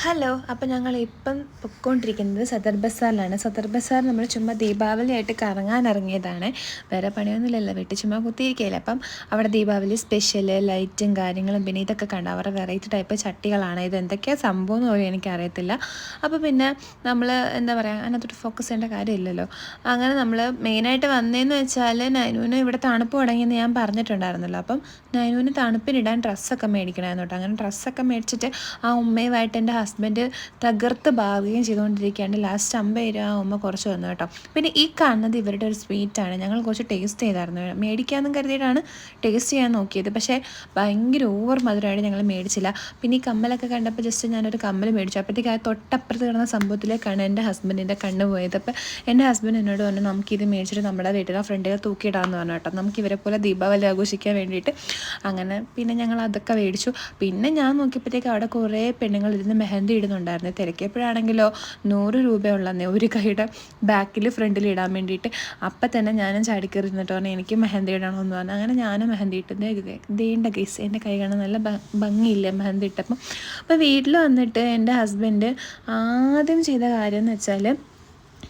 Hello അപ്പോൾ ഞങ്ങൾ ഇപ്പം പൊയ്ക്കൊണ്ടിരിക്കുന്നത് സദർ ബസാറിലാണ്. സദർ ബസാർ നമ്മൾ ചുമ്മാ ദീപാവലിയായിട്ട് കറങ്ങാൻ ഇറങ്ങിയതാണ്. വേറെ പണിയൊന്നുമില്ലല്ലോ വീട്ടിൽ ചുമ്മാ കുത്തിയിരിക്കുകയില്ല അപ്പം അവിടെ ദീപാവലി സ്പെഷ്യൽ ലൈറ്റും കാര്യങ്ങളും പിന്നെ ഇതൊക്കെ കണ്ട. അവരുടെ വെറൈറ്റി ടൈപ്പ് ചട്ടികളാണ്. ഇത് എന്തൊക്കെയാണ് സംഭവം എന്ന് പോലും എനിക്കറിയത്തില്ല. അപ്പോൾ പിന്നെ നമ്മൾ എന്താ പറയുക അതിനകത്തോട്ട് ഫോക്കസ് ചെയ്യേണ്ട കാര്യമില്ലല്ലോ. അങ്ങനെ നമ്മൾ മെയിനായിട്ട് വന്നതെന്ന് വെച്ചാൽ നൈനൂന് ഇവിടെ തണുപ്പ് തുടങ്ങിയെന്ന് ഞാൻ പറഞ്ഞിട്ടുണ്ടായിരുന്നല്ലോ. അപ്പം നൈനുവിന് തണുപ്പിനിടാൻ ഡ്രസ്സൊക്കെ മേടിക്കണമായിരുന്നു കേട്ടോ. അങ്ങനെ ഡ്രസ്സൊക്കെ മേടിച്ചിട്ട് ആ ഉമ്മയുമായിട്ട് എന്റെ ഹസ്ബൻഡ് തകർത്ത് ബാർഗെയിൻ ചെയ്തുകൊണ്ടിരിക്കുകയാണ്. ലാസ്റ്റ് അമ്പത് രൂപ കുറച്ച് വന്നു കേട്ടോ. പിന്നെ ഈ കാണുന്നത് ഇവരുടെ ഒരു സ്വീറ്റാണ് ഞങ്ങൾ കുറച്ച് ടേസ്റ്റ് ചെയ്തായിരുന്നു. മേടിക്കാമെന്നും കരുതിയിട്ടാണ് ടേസ്റ്റ് ചെയ്യാൻ നോക്കിയത്. പക്ഷേ ഭയങ്കര ഓവർ മധുരമായിട്ട് ഞങ്ങൾ മേടിച്ചില്ല. പിന്നെ ഈ കമ്മലൊക്കെ കണ്ടപ്പോൾ ജസ്റ്റ് ഞാനൊരു കമ്മൽ മേടിച്ചു. അപ്പോഴത്തേക്ക് തൊട്ടപ്പുറത്ത് കിടന്ന സംഭവത്തിലേക്കാണ് എന്റെ ഹസ്ബൻഡിന്റെ കണ്ണ് പോയത്. അപ്പോൾ എന്റെ ഹസ്ബൻഡ് എന്നോട് പറഞ്ഞു നമുക്കിത് മേടിച്ചിട്ട് നമ്മുടെ വീട്ടിലെ ഫ്രണ്ടിൽ തൂക്കിയിടാമെന്ന് പറഞ്ഞു കേട്ടോ. നമുക്ക് ഇവരെ പോലെ ദീപാവലി ആഘോഷിക്കാൻ വേണ്ടിയിട്ട്. അങ്ങനെ പിന്നെ ഞങ്ങൾ അതൊക്കെ മേടിച്ചു. പിന്നെ ഞാൻ നോക്കിയപ്പോഴത്തേക്ക് അവിടെ കുറേ പെണ്ണുങ്ങൾ ഇരുന്ന് മെഹന്തി ഇടുന്നുണ്ടായിരുന്നു. തിരക്കിയപ്പോഴാണെങ്കിലോ നൂറ് രൂപയുള്ളന്നേ ഒരു കൈയുടെ ബാക്കിൽ ഫ്രണ്ടിൽ ഇടാൻ വേണ്ടിയിട്ട് അപ്പം തന്നെ ഞാനും ചാടിക്കറി പറഞ്ഞു എനിക്ക് മെഹന്തി ഇടണമെന്ന് പറഞ്ഞു. അങ്ങനെ ഞാനും മെഹന്തി ഇട്ടത് ദേണ്ട ഗൈസ് എന്റെ കൈ കാണാൻ നല്ല ഭംഗിയില്ലേ മെഹന്തി ഇട്ടപ്പം. അപ്പോൾ വീട്ടിൽ വന്നിട്ട് എന്റെ ഹസ്ബൻഡ് ആദ്യം ചെയ്ത കാര്യം എന്ന് വെച്ചാൽ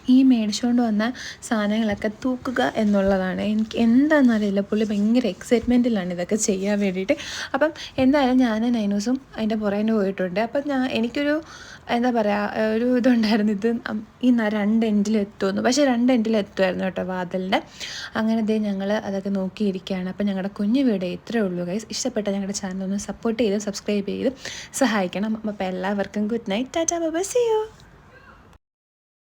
ഈ മേടിച്ചുകൊണ്ട് വന്ന സാധനങ്ങളൊക്കെ തൂക്കുക എന്നുള്ളതാണ്. എനിക്ക് എന്താണെന്നറിയില്ല പുള്ളി ഭയങ്കര എക്സൈറ്റ്മെന്റിലാണ് ഇതൊക്കെ ചെയ്യാൻ വേണ്ടിയിട്ട്. അപ്പം എന്തായാലും ഞാൻ നൈനൂസും അതിന്റെ പുറകെ പോയിട്ടുണ്ട്. അപ്പം ഞാൻ എനിക്കൊരു എന്താ പറയുക ഒരു ഇതുണ്ടായിരുന്നു. ഇത് ഈ രണ്ട് എൻഡിൽ എത്തുമെന്ന് പക്ഷേ രണ്ട് എൻഡിൽ എത്തുമായിരുന്നു കേട്ടോ വാതിലിന്റെ. അങ്ങനെ ദേ ഞങ്ങൾ അതൊക്കെ നോക്കിയിരിക്കുകയാണ്. അപ്പം ഞങ്ങളുടെ കുഞ്ഞു വീട് ഇത്രയേ ഉള്ളൂ ഗൈസ് ഇഷ്ടപ്പെട്ട ഞങ്ങളുടെ ചാനൽ ഒന്ന് സപ്പോർട്ട് ചെയ്ത് സബ്സ്ക്രൈബ് ചെയ്ത് സഹായിക്കണം. അപ്പോൾ എല്ലാവർക്കും ഗുഡ് നൈറ്റ് ടാറ്റാ ബൈ സിയോ